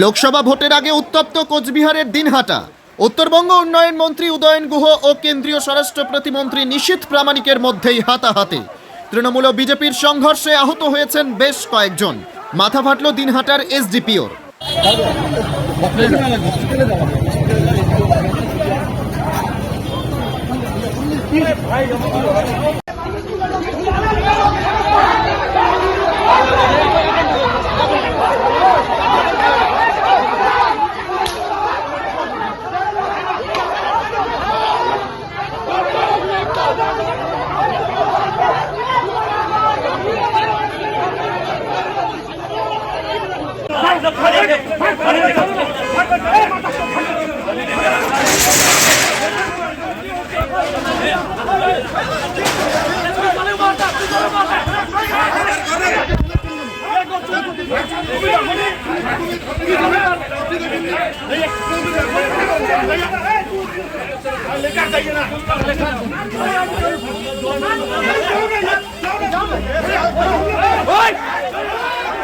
লোকসভা ভোটের আগে উত্তপ্ত কোচবিহারের দিনহাটা। উত্তরবঙ্গ উন্নয়ন মন্ত্রী উদয়ন গুহ ও কেন্দ্রীয় স্বরাষ্ট্র প্রতিমন্ত্রী নিশীথ প্রামাণিকের মধ্যেই হাতাহাতি। তৃণমূল বিজেপির সংঘর্ষে আহত হয়েছেন বেশ কয়েকজন। মাথা ফাটল দিনহাটার এসডিপিওর। Hey!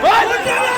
Hey!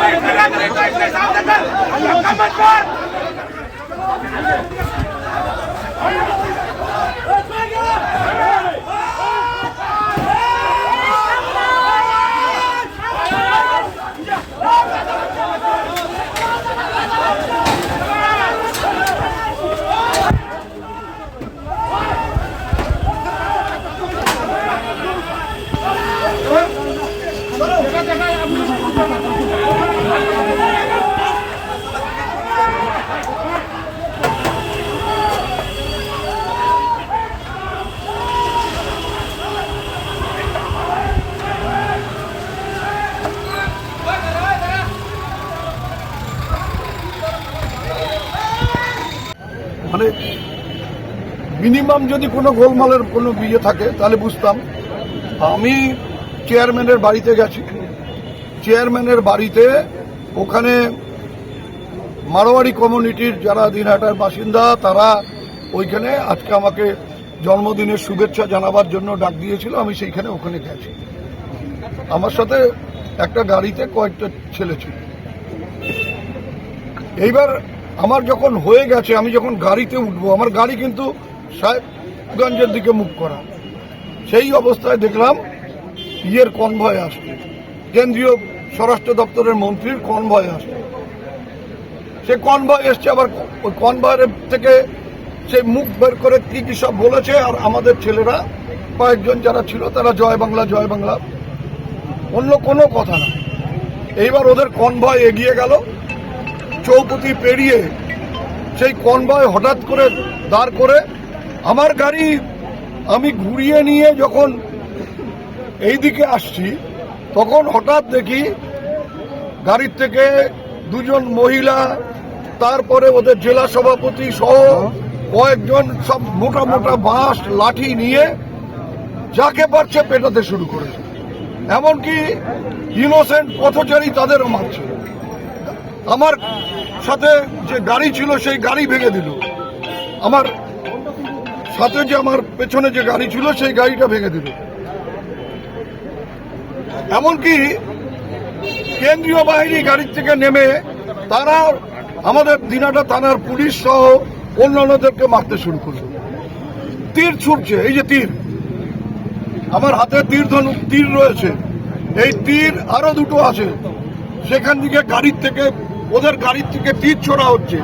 Come on, minimum যদি কোনো গোলমালের কোনো বিয়ে থাকে, তাহলে বুঝতাম। আমি চেয়ারম্যানের বাড়িতে গেছি। চেয়ারম্যানের বাড়িতে ওখানে মারোয়াড়ি কমিউনিটির যারা দিনহাটার বাসিন্দা, তারা ওইখানে আজকে আমাকে জন্মদিনের শুভেচ্ছা জানাবার জন্য ডাক দিয়েছিল, আমি সেইখানে ওখানে গেছি। আমার সাথে একটা গাড়িতে কয়েকটা ছেলে ছিল। এইবার আমার যখন হয়ে গেছে, আমি যখন গাড়িতে উঠবো, আমার গাড়ি কিন্তু সাহেবগঞ্জের দিকে মুখ করা। সেই অবস্থায় দেখলাম ইয়ের কনভয় আসছে। কেন্দ্রীয় স্বরাষ্ট্র দপ্তরের মন্ত্রীর কনভয় আসছে। সে কনভয় এসছে আবার ওই কনভয়ের থেকে সে মুখ বের করে কি কি সব বলেছে আর আমাদের ছেলেরা, কয়েকজন যারা ছিল তারা জয় বাংলা জয় বাংলা। অন্য কোনো কথা না। এইবার ওদের কনভয় এগিয়ে গেল। চৌপতি পেরিয়ে সেই কনভয় হঠাৎ করে দাঁড় করে আমার গাড়ি আমি ঘুরিয়ে নিয়ে যখন এই দিকে আসছি, তখন হঠাৎ দেখি গাড়ির থেকে দুজন মহিলা, তারপরে ওদের জেলা সভাপতি সহ কয়েকজন সব মোটা মোটা বাঁশ, লাঠি নিয়ে যাকে পারছে পেটাতে শুরু করেছে। এমনকি ইনোসেন্ট পথচারী তাদেরও মারছে। আমার সাথে যে গাড়ি ছিল, সেই গাড়ি ভেঙে দিল। আমার সাথে যে আমার পেছনে যে গাড়ি ছিল, সেই গাড়িটা ভেঙে দিল। এমনকি কেন্দ্রীয় বাহিনী গাড়ির থেকে নেমে তারা আমাদের দিনাটা থানার পুলিশ সহ অন্যান্যদেরকে মারতে শুরু করল। তীর ছুটছে এই যে তীর। আমার হাতে তীর ধনু, তীর রয়েছে। এই তীর আরও দুটো আছে। সেখান থেকে গাড়ির থেকে, ওদের গাড়ির থেকে তীর ছোড়া হচ্ছে,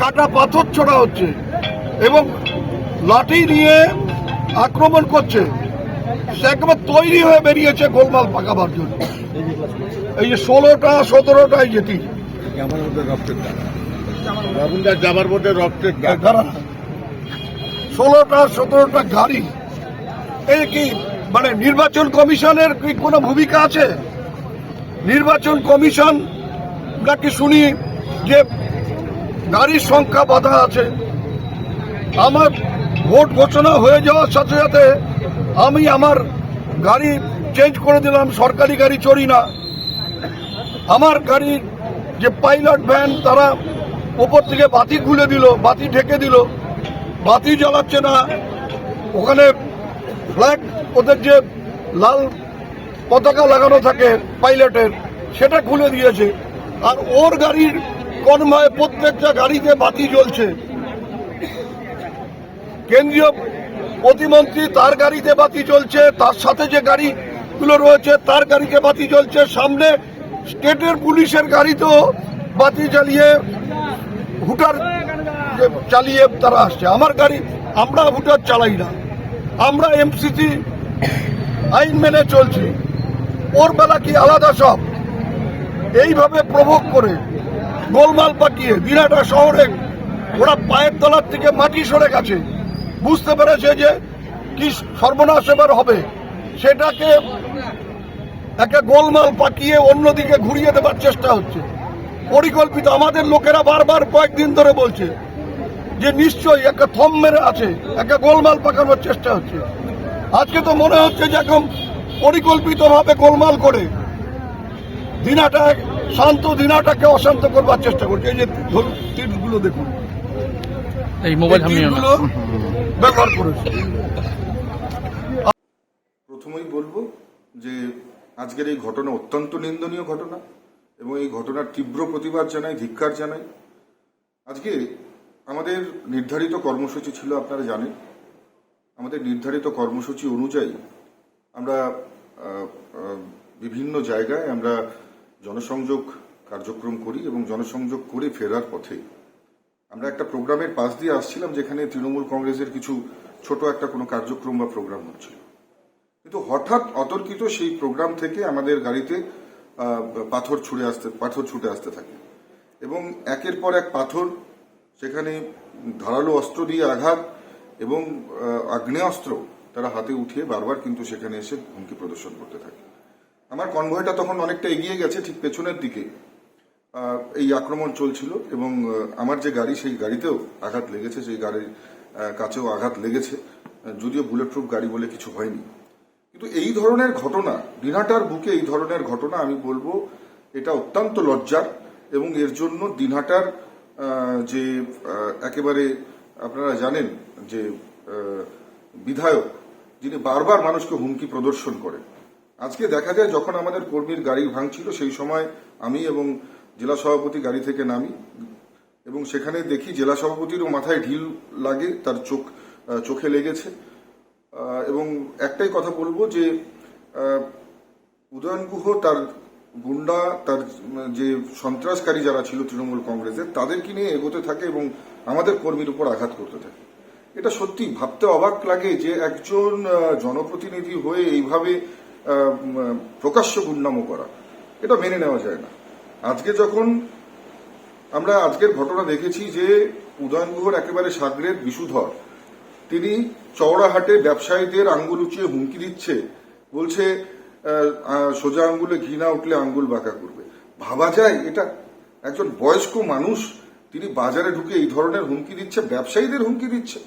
কাটা পাথর ছোড়া হচ্ছে এবং লাঠি নিয়ে আক্রমণ করছে। সে একেবারে তৈরি হয়ে বেরিয়েছে গোলমাল পাকাবার জন্য। এই যে ষোলোটা সতেরোটা এই যে তীর আমার মধ্যে রক্তের দাগ। বাবুনদার মধ্যে রক্তের দাগ। ষোলোটা সতেরোটা গাড়ি। এই কি মানে নির্বাচন কমিশনের কি কোনো ভূমিকা আছে? নির্বাচন কমিশন নাকি শুনি যে গাড়ির সংখ্যা বাধা আছে? আমার ভোট ঘোষণা হয়ে যাওয়ার সাথে সাথে আমি আমার গাড়ি চেঞ্জ করে দিলাম, সরকারি গাড়ি চড়ি না। আমার গাড়ির যে পাইলট ভ্যান, তারা ওপর থেকে বাতি খুলে দিল, বাতি ঢেকে দিল, বাতি জ্বালাচ্ছে না। ওখানে ফ্ল্যাগ ওদের যে লাল পতাকা লাগানো থাকে পাইলটের, সেটা খুলে দিয়েছে। আর ওর গাড়ির কর্মায় প্রত্যেকটা গাড়িতে বাতি জ্বলছে। কেন্দ্রীয় প্রতিমন্ত্রী তার গাড়িতে বাতি চলছে তার সাথে যে গাড়িগুলো রয়েছে তার গাড়িতে বাতি চলছে সামনে স্টেটের পুলিশের গাড়িতেও বাতি চালিয়ে হুটার চালিয়ে তারা আসছে। আমার গাড়ি, আমরা হুটার চালাই না। আমরা এমসিসি আইন মেনে চলছি। ওর বেলা কি আলাদা সব? এইভাবে প্রভোগ করে গোলমাল পাকিয়ে দিনাটা শহরে ওরা পায়ের তলার থেকে মাটি সরে গেছে। বুঝতে পেরেছে যে কি সর্বনাশ এবার হবে। সেটাকে একটা গোলমাল পাকিয়ে অন্যদিকে ঘুরিয়ে দেবার চেষ্টা হচ্ছে। পরিকল্পিত আমাদের লোকেরা বারবার কয়েকদিন ধরে বলছে যে নিশ্চয়ই একটা থম মেরে আছে, একটা গোলমাল পাকানোর চেষ্টা হচ্ছে। আজকে তো মনে হচ্ছে যে এখন পরিকল্পিতভাবে গোলমাল করে দিনাটা শান্ত দিনাটাকে অশান্ত করবার চেষ্টা করছে। এই যে ধরুন দেখুন। এই মোবাইল এই হামিও না ব্যবহার করেছে প্রথমেই বলব যে আজকের এই ঘটনা অত্যন্ত নিন্দনীয় ঘটনা এবং এই ঘটনার তীব্র প্রতিবাদ জানাই ধিক্কার জানাই। আজকে আমাদের নির্ধারিত কর্মসূচি ছিল আপনারা জানেন। আমাদের নির্ধারিত কর্মসূচি অনুযায়ী আমরা বিভিন্ন জায়গায় আমরা জনসংযোগ কার্যক্রম করি এবং জনসংযোগ করে ফেরার পথে আমরা একটা প্রোগ্রামের পাশ দিয়ে আসছিলাম যেখানে তৃণমূল কংগ্রেসের কিছু ছোট একটা কোনো কার্যক্রম বা প্রোগ্রাম হচ্ছিল। কিন্তু হঠাৎ অতর্কিত সেই প্রোগ্রাম থেকে আমাদের গাড়িতে পাথর ছুড়ে আসতে, পাথর ছুটে আসতে থাকে। এবং একের পর এক পাথর সেখানে ধারালো অস্ত্র দিয়ে আঘাত এবং আগ্নেয়াস্ত্র তারা হাতে উঠিয়ে বারবার কিন্তু সেখানে এসে হুমকি প্রদর্শন করতে থাকে। আমার কনভয়টা তখন অনেকটা এগিয়ে গেছে ঠিক পেছনের দিকে। এই আক্রমণ চলছিল এবং আমার যে গাড়ি, সেই গাড়িতেও আঘাত লেগেছে, সেই গাড়ির কাছেও আঘাত লেগেছে। যদিও বুলেট প্রুফ গাড়ি বলে কিছু হয়নি। কিন্তু এই ধরনের ঘটনা, দিনহাটার বুকে এই ধরনের ঘটনা, আমি বলব, এটা অত্যন্ত লজ্জার এবং এর জন্য দিনহাটার যে একেবারে আপনারা জানেন যে বিধায়ক, যিনি বারবার মানুষকে হুমকি প্রদর্শন করেন। আজকে দেখা যায় যখন আমাদের কর্মীর গাড়ি ভাঙছিল, সেই সময় আমি এবং জেলা সভাপতি গাড়ি থেকে নামি এবং সেখানে দেখি জেলা সভাপতিরও মাথায় ঢিল লাগে, তার চোখ চোখে লেগেছে। এবং একটাই কথা বলব যে উদয়ন গুহ, তার গুন্ডা, তার যে সন্ত্রাসকারী যারা ছিল তৃণমূল কংগ্রেসের, তাদেরকে নিয়ে এগোতে থাকে এবং আমাদের কর্মীর উপর আঘাত করতে থাকে। এটা সত্যি ভাবতে অবাক লাগে যে একজন জনপ্রতিনিধি হয়ে এইভাবে প্রকাশ্য গুন্ডামো করা, এটা মেনে নেওয়া যায় না। আজকে যখন আমরা আজকের ঘটনা দেখেছি যে উদয়ন একেবারে সাগরের বিশুধর, তিনি চওড়াহাটে ব্যবসায়ীদের আঙ্গুল উঁচিয়ে হুমকি দিচ্ছে, বলছে সোজা আঙ্গুলে ঘি না উঠলে আঙ্গুল বাঁকা করবে। ভাবা যায়, এটা একজন বয়স্ক মানুষ, তিনি বাজারে ঢুকে এই ধরনের হুমকি দিচ্ছে, ব্যবসায়ীদের হুমকি দিচ্ছে।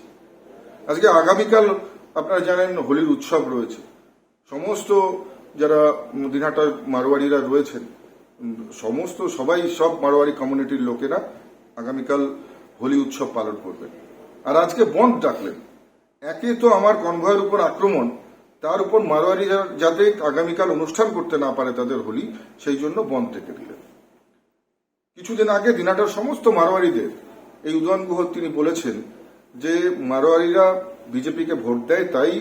আজকে আগামীকাল আপনারা জানেন হোলির উৎসব রয়েছে। সমস্ত যারা দিনহাটার মারোয়াড়িরা রয়েছেন সমস্ত সবাই, সব মারোয়াড়ি কমিউনিটির লোকেরা আগামীকাল হোলি উৎসব পালন করবেন আর আজকে বন্ধ ডাকলেন। একে তো আমার কনভয়ের উপর আক্রমণ, তার উপর মারোয়ারি যাতে আগামীকাল অনুষ্ঠান করতে না পারে তাদের হোলি, সেই জন্য বন্ধ থেকে দিলেন। কিছুদিন আগে দিনাটার সমস্ত মারোয়ারিদের, এই উদয়ন গুহ তিনি বলেছেন যে মারোয়ারিরা বিজেপিকে ভোট দেয়, তাই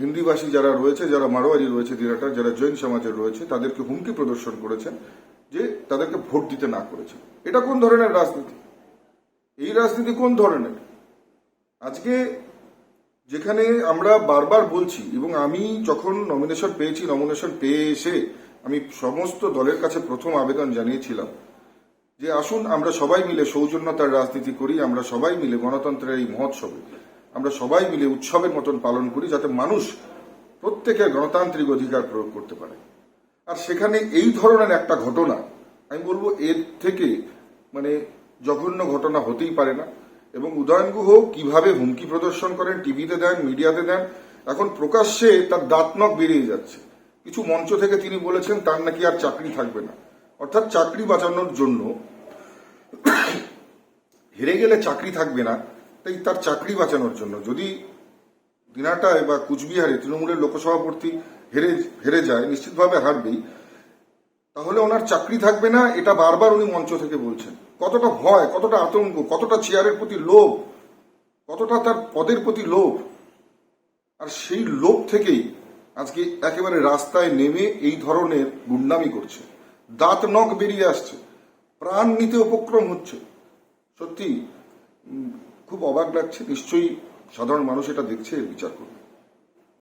হিন্দিভাষী যারা রয়েছে, যারা মারোয়ারি রয়েছে দিনাটার যারা জৈন সমাজের রয়েছে, তাদেরকে হুমকি প্রদর্শন করেছেন যে তাদেরকে ভোট দিতে না করেছে এটা কোন ধরনের রাজনীতি? এই রাজনীতি কোন ধরনের? আজকে যেখানে আমরা বারবার বলছি, এবং আমি যখন নমিনেশন পেয়েছি নমিনেশন পেয়ে এসে আমি সমস্ত দলের কাছে প্রথম আবেদন জানিয়েছিলাম যে আসুন আমরা সবাই মিলে সৌজন্যতার রাজনীতি করি, আমরা সবাই মিলে গণতন্ত্রের এই মহোৎসবে। আমরা সবাই মিলে উৎসবের মতন পালন করি যাতে মানুষ প্রত্যেকের গণতান্ত্রিক অধিকার প্রয়োগ করতে পারে। আর সেখানে এই ধরনের একটা ঘটনা, আমি বলব এর থেকে মানে জঘন্য ঘটনা হতেই পারে না। এবং উদয়ন গুহ কীভাবে হুমকি প্রদর্শন করেন, টিভিতে দেন, মিডিয়াতে দেন, এখন প্রকাশ্যে তার দাঁতনক বেরিয়ে যাচ্ছে। কিছু মঞ্চ থেকে তিনি বলেছেন, তার নাকি আর চাকরি থাকবে না। অর্থাৎ চাকরি বাঁচানোর জন্য হেরে গেলে চাকরি থাকবে না। তাই তার চাকরি বাঁচানোর জন্য। যদি দিনাটায় বা কুচবিহারে তৃণমূলের লোকসভাপতি হেরে হেরে যায়, নিশ্চিতভাবে হারবেই, তাহলে ওনার চাকরি থাকবে না, এটা বারবার উনি মঞ্চ থেকে বলছেন। কতটা ভয়, কতটা আতঙ্ক, কতটা চেয়ারের প্রতি লোভ, কতটা তার পদের প্রতি লোভ। আর সেই লোভ থেকেই আজকে একেবারে রাস্তায় নেমে এই ধরনের গুন্ডামি করছে। দাঁত নখ বেরিয়ে আসছে। প্রাণ নিতে উপক্রম হচ্ছে। সত্যি খুব অবাক লাগছে। নিশ্চয়ই সাধারণ মানুষ এটা দেখছে বিচার করবে।